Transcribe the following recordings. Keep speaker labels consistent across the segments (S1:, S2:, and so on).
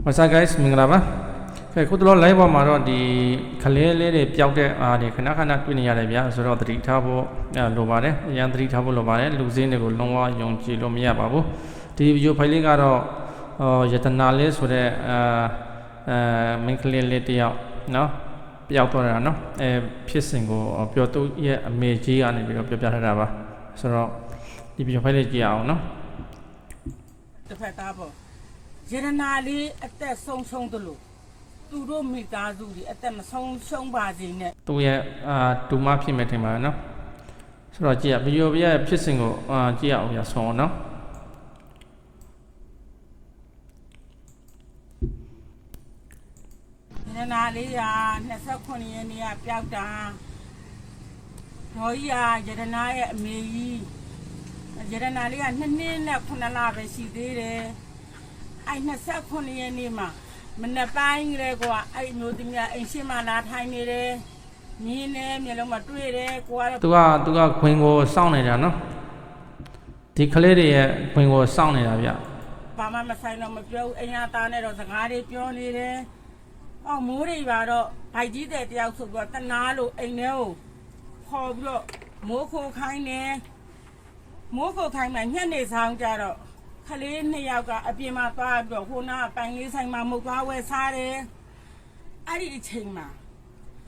S1: What's up guys မင်္ဂလာပါ။ခဲခုတလော live ပေါ်မှာတော့ဒီခလေးလေးတွေပျောက်တဲ့အားတွေခဏခဏတွေ့နေရတယ်ဗျာဆိုတော့သတိထားဖို့အဲလိုပါတယ်။အရင်သတိထားဖို့လိုပါတယ်။လူစင်းတွေကိုလုံးဝယုံကြည်လို့မရပါဘူး။ဒီဗီဒီယိုဖိုင်လေးကတော့ဟောယတနာလေးဆိုတဲ့အာအဲမင်းကလေးလေးတယောက်နော်ပျောက်သွားတာနော်အဲဖြစ်စဉ်ကိုပြောသူရဲ့အမေကြီးကနေပြီးတော့ပြောပြထားတာပါ။ဆိုတော့ဒီဗီဒီယိုဖိုင်လေးကြည့်အောင်နော်
S2: တစ်ဖက်သားပေါ့ ရတနာလေးအသက်ဆုံးရှုံးသလိုသူတို့မိသားစုတွေအသက်မဆုံးရှုံးပါစေနဲ့
S1: သူ့ရဲ့အာတူမဖြစ်မယ်ထင်ပါနော်ဆိုတော့ကြည့်ရဗီဒီယိုပြရဲ့ဖြစ်စဉ်ကိုအာကြည့်ရအောင်ရဆုံးအောင်နော်
S2: ရတနာလေးက29ရက်နေ့ကပျောက်တာဒေါ်ကြီးကရတနာရဲ့အမေကြီးရတနာလေးက2နှစ်နဲ့9လပဲရှိသေးတယ် အဲ့29ရက်နေ့မှာမနေ့ပိုင်းကလေးကအဲ့မျိုးသမီးကအိမ်ရှိမှလာထိုင်နေတယ်မြင်းနဲ့မျက်လုံးမတွေ့တယ်ကိုကတော့
S1: သူကသူကခွင်ကိုစောင့်နေတာနော်ဒီကလေးတွေရဲ့ခွင်ကိုစောင့်နေတာဗျ
S2: ဘာမှမဆိုင်တော့မပြောဘူးအင်ရသားနဲ့တော့စကားတွေပြောနေတယ်။အော်မိုးတွေပါတော့ဗိုက်ကြီးတဲ့တယောက်ဆိုပြီးတော့တနာလို့အိမ်ထဲကိုခေါ်ပြီးတော့မိုးခိုခိုင်းနေမိုးခိုခိုင်းမှညက်နေဆောင်ကြတော့ ခလေးနှစ်ယောက်ကအပြင်မှာသွားပြီးတော့ဟိုနာကပိုင်လေးဆိုင်မှာမုတ်သွားဝဲစားတယ်။အဲ့ဒီအချိန်မှာ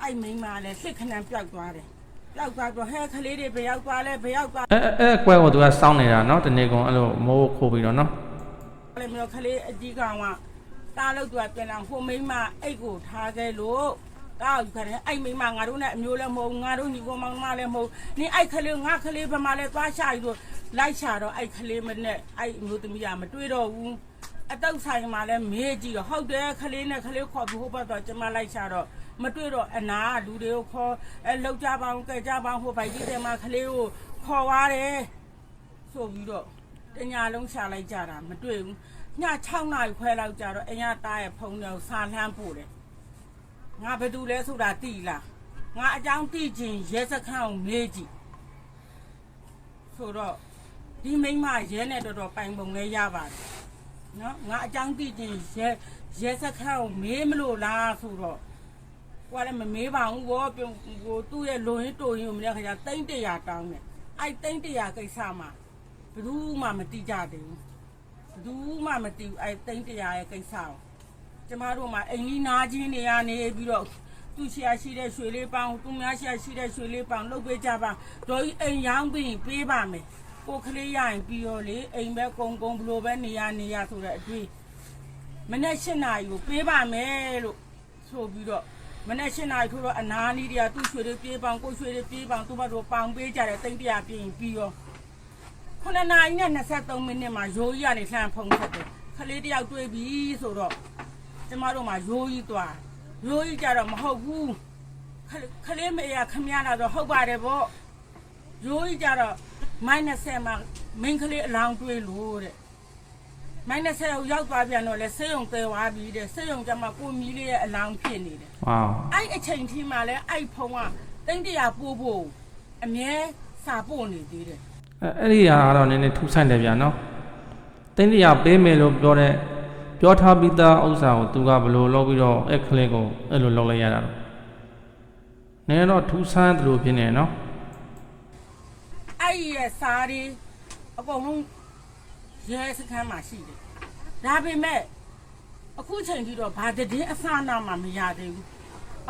S2: အဲ့မိန်းမလည်းစစ်ခဏပျောက်သွားတယ်။ပျောက်သွားတော့ဟဲခလေးတွေဘယ်ရောက်သွားလဲဘယ်ရောက်သွား
S1: အဲအဲအဲကွဲကိုသူကစောင့်နေတာနော်တနေ့ကုန်အဲ့လိုမိုးခိုးပြီးတော့နော်
S2: လည်းမျိုးခလေးအကြီးကောင်ကတားလို့သူကပြန်လာဟိုမိန်းမအိတ်ကိုထားခဲ့လို့တားယူခတယ်အဲ့မိန်းမငါတို့နဲ့အမျိုးလည်းမဟုတ်ငါတို့ညီကောင်မောင်မလည်းမဟုတ်နင်အဲ့ခလေးငါခလေးဘယ်မှာလဲသွားရှာယူလို့ လိုက်ရှာတော့အဲ့ခလေးမနဲ့အဲ့အမျိုးသမီးကမတွေ့တော့ဘူးအတုပ်ဆိုင်မှာလည်းမေးကြည့်တော့ဟုတ်တယ်ခလေးနဲ့ခလေးခေါ်ပြီးဟိုဘက်တော့ကျမလိုက်ရှာတော့မတွေ့တော့အနာကလူတွေကိုခေါ်အဲလောက်ကြပါအောင်ကြဲကြပါအောင်ဟိုဘိုက်ကြီးတယ်မှာခလေးကိုခေါ်သွားတယ်ဆိုပြီးတော့တညာလုံးရှာလိုက်ကြတာမတွေ့ဘူးည6နာရီခွဲလောက်ကြတော့အင်ရသားရဲ့ဖုန်းတော့စာလှမ်းပို့တယ်ငါဘာတူလဲဆိုတာသိလားငါအကြောင်းသိချင်းရဲစခန်းကိုမေးကြည့်ဆိုတော့ ဒီမိန်းမရဲနဲ့တော်တော်ပိုင်ပုံလဲရပါတယ်နော်ငါအကြောင်းသိချင်းရဲရဲစခန်းကိုမေးမလို့လားဆိုတော့ကွာလည်းမမေးပါဘူးဘောပြုံဟိုသူ့ရဲ့လုံရင်းတိုရင်းကိုမနေ့ကကြာတိမ့်တရာတောင်းတယ်အဲ့တိမ့်တရာကိစ္စမှာဘယ်သူမှမတိကြသေးဘူးဘယ်သူမှမတိဘူးအဲတိမ့်တရားရဲ့ကိစ္စကိုကျမတို့မှအိမ်ကြီးနာချင်းနေရနေပြီးတော့သူ့ရှာရှိတဲ့ရွှေလေးပေါင်းသူများရှာရှိတဲ့ရွှေလေးပေါင်းလုပ်ပေးကြပါဒေါ်ကြီးအိမ်ရောင်းပြီးရင်ပေးပါမယ် ကိုကလေးရရင်ပြီးရောလေအိမ်ပဲကုံကုံဘလို့ပဲနေရနေရဆိုတဲ့အတွေ့မနေ့၈နာရီကိုပေးပါမယ်လို့ဆိုပြီးတော့မနေ့၈နာရီထိုးတော့အနာနီးတွေကသူ့ရွှေလေးပြေးပေါင်းကိုရွှေလေးပြေးပေါင်းသူ့ဘက်တို့ပေါင်ပေးကြတယ်တိမ့်တရားပြင်ပြီးရောခုနှစ်နာရီနဲ့23မိနစ်မှာရိုးကြီးကနေလှမ်းဖုံးဆက်တယ်ခလေးတယောက်တွေ့ပြီဆိုတော့ကျမတို့မှရိုးကြီးသွားရိုးကြီးကြတော့မဟုတ်ဘူးခလေးခလေးမေရခမရလာတော့ဟုတ်ပါတယ်ဗောရိုးကြီးကြတော့ မိုင်း20မှာမင်းကလေးအလောင်းတွေ့လို့တဲ့မိုင်း20ကိုရောက်သွားပြန်တော့လဲဆေးရုံတဲသွားပြီတဲ့ဆေးရုံကျမှကိုမီလေးရဲ့အလောင်းဖြစ်နေတယ်
S1: ဝေါ
S2: အဲ့အချိန်ထိမှလဲအဲ့ဖုံးကတိမ့်တရာပို့ဖို့အမြဲစာပို့နေသေးတယ်
S1: အဲအဲ့ဒီဟာကတော့နည်းနည်းထူးဆန်းတယ်ဗျာနော်တင်းတရာပေးမယ်လို့ပြောတဲ့ပြောထားပြီးသားဥစ္စာကိုသူကဘယ်လိုလုပ်ပြီးတော့အဲ့ကလေးကိုအဲ့လိုလုပ်လိုက်ရတာတော့နည်းတော့ထူးဆန်းတယ်လို့ဖြစ်နေနော်
S2: အဲ့ဒီရဲ့စားတွေအကုန်လုံးရဲစခန်းမှာရှိတယ်ဒါပေမဲ့အခုချိန်ထိတော့ဘာတည်င်းအစနာမှမရသေးဘူး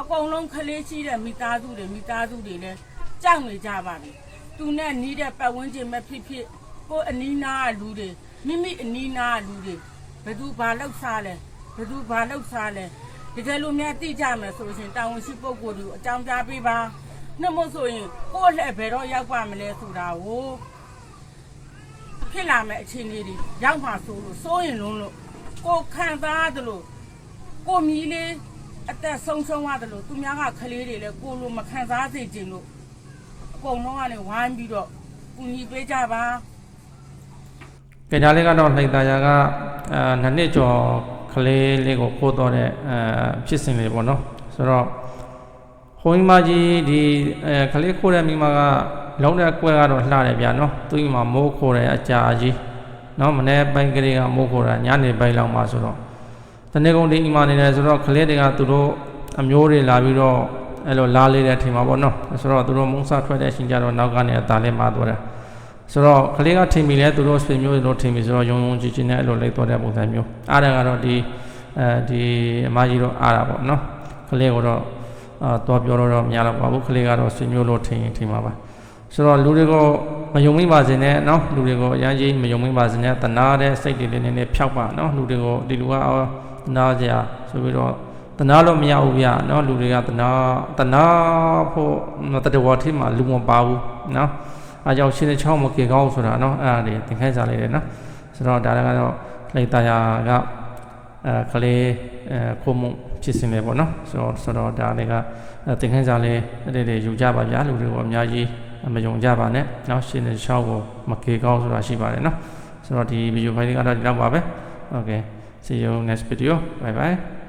S2: အကုန်လုံးခလေးရှိတဲ့မိသားစုတွေမိသားစုတွေလည်းကြောက်နေကြပါပြီသူနဲ့နီးတဲ့ပတ်ဝန်းကျင်မဲ့ဖြစ်ဖြစ်ကိုယ်အနီးနားကလူတွေမိမိအနီးနားကလူတွေဘယ်သူဘာလောက်စားလဲဘယ်သူဘာလောက်စားလဲတကယ်လို့များသိကြမယ်ဆိုရင်တာဝန်ရှိပုဂ္ဂိုလ်တွေကိုအကြောင်းကြားပေးပါ နှမို့ဆိုရင်ကိုယ့်လက်ဘယ်တော့ရောက်ပါမလဲဆိုတာကိုဖြစ်လာမဲ့အခြေအနေတွေရောက်မှဆိုလို့စိုးရင်လုံးလို့ကိုခံစားရတယ်လို့ကိုမီးလေးအသက်ဆုံးရှုံးရတယ်လို့သူများကခလေးတွေလည်းကိုလိုမခံစားစေချင်လို့အကုန်လုံးကနေဝိုင်းပြီးတော့ကူညီပေးကြပါ
S1: ကဲဒါလေးကတော့လှိုင်သာယာကအာနှစ်နှစ်ကျော်ကလေးလေးကိုပို့တော့တဲ့အာဖြစ်စဉ်လေးပေါ့နော်ဆိုတော့ ဟိုင်းမကြီးဒီအဲကလေးခိုးတဲ့မိမကလုံးတဲ့ကွဲကတော့လှတယ်ဗျာနော်သူ့အိမ်မှာမိုးခိုးတယ်အကြာကြီးနော်မနေ့ပိုင်းကလေးကမိုးခိုးတာညနေပိုင်းလောက်မှဆိုတော့တနေ့ကုန်ဒီအိမ်မှာနေတယ်ဆိုတော့ကလေးတွေကသူတို့အမျိုးတွေလာပြီးတော့အဲ့လိုလာလေးတဲ့အချိန်မှာပေါ့နော်ဆိုတော့သူတို့မုန်းစားထွက်တဲ့အချိန်ကျတော့နောက်ကနေအသာလေးမသွားတယ်ဆိုတော့ကလေးကထင်ပြီလဲသူတို့ဆွေမျိုးတွေတို့ထင်ပြီဆိုတော့ယုံယုံကြည်ကြည်နဲ့အဲ့လိုလိုက်သွားတဲ့ပုံစံမျိုးအားရကတော့ဒီအဲဒီအမကြီးတော့အားတာပေါ့နော်ကလေးကတော့ အာတော့ပြောတော့တော့မရတော့ပါဘူးကလေးကတော့ဆွေမျိုးလို့ထင်ရင်ထင်ပါပါဆိုတော့လူတွေကိုမယုံမိပါစေနဲ့နော်လူတွေကိုအရန်ကြီးမယုံမိပါစေနဲ့တနာတဲ့စိတ်တွေလေးနည်းနည်းဖျောက်ပါနော်လူတွေကိုဒီလူကအော်နာကြရဆိုပြီးတော့တနာလို့မရဘူးဗျနော်လူတွေကတနာတနာဖို့တတဝါထိမှလူမပါဘူးနော်အားကြောင့်ရှင်းတဲ့ချောင်းမကေကောင်းဆိုတာနော်အဲ့ဒါတွေသင်ခိုင်းစားလိုက်တယ်နော်ဆိုတော့ဒါလည်းကတော့လိုက်တာယာကအဲကလေး အဲခုံမဖြစ်စင်တယ်ပေါ့နော်ဆိုတော့ဆိုတော့ဒါလည်းကသင်ခိုင်းစားလေးအဲ့ဒီတွေယူကြပါဗျာလူတွေကိုအများကြီးမယုံကြပါနဲ့နော်ရှင်းတဲ့ချောင်းကိုမကေကောင်းဆိုတာရှိပါတယ်နော်ဆိုတော့ဒီဗီဒီယိုဖိုင်လေးကတော့ဒီလောက်ပါပဲ okay see you next video bye bye